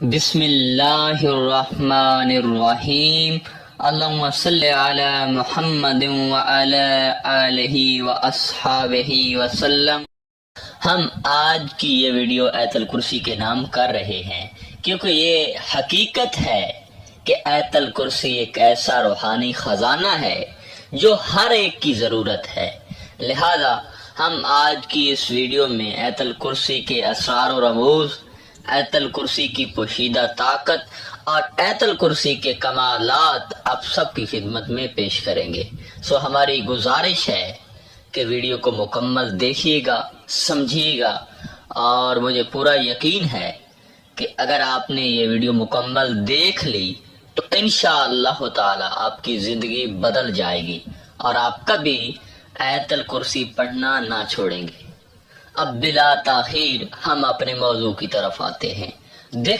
بسم اللہ الرحمن الرحیم۔ اللہم صلی علی محمد وعلی آلہ واصحابہ وسلم۔ ہم آج کی یہ ویڈیو ایت الکرسی کے نام کر رہے ہیں، کیونکہ یہ حقیقت ہے کہ ایت الکرسی ایک ایسا روحانی خزانہ ہے جو ہر ایک کی ضرورت ہے۔ لہذا ہم آج کی اس ویڈیو میں ایت الکرسی کے اسرار و رموز ایت الکرسی کی پوشیدہ طاقت اور ایت الکرسی کے کمالات آپ سب کی خدمت میں پیش کریں گے۔ سو ہماری گزارش ہے کہ ویڈیو کو مکمل دیکھیے گا، سمجھیے گا اور مجھے پورا یقین ہے کہ اگر آپ نے یہ ویڈیو مکمل دیکھ لی تو انشاءاللہ تعالی آپ کی زندگی بدل جائے گی اور آپ کبھی ایت الکرسی پڑھنا نہ چھوڑیں گے۔ اب بلا تاخیر ہم اپنے موضوع کی طرف آتے ہیں۔ دیکھ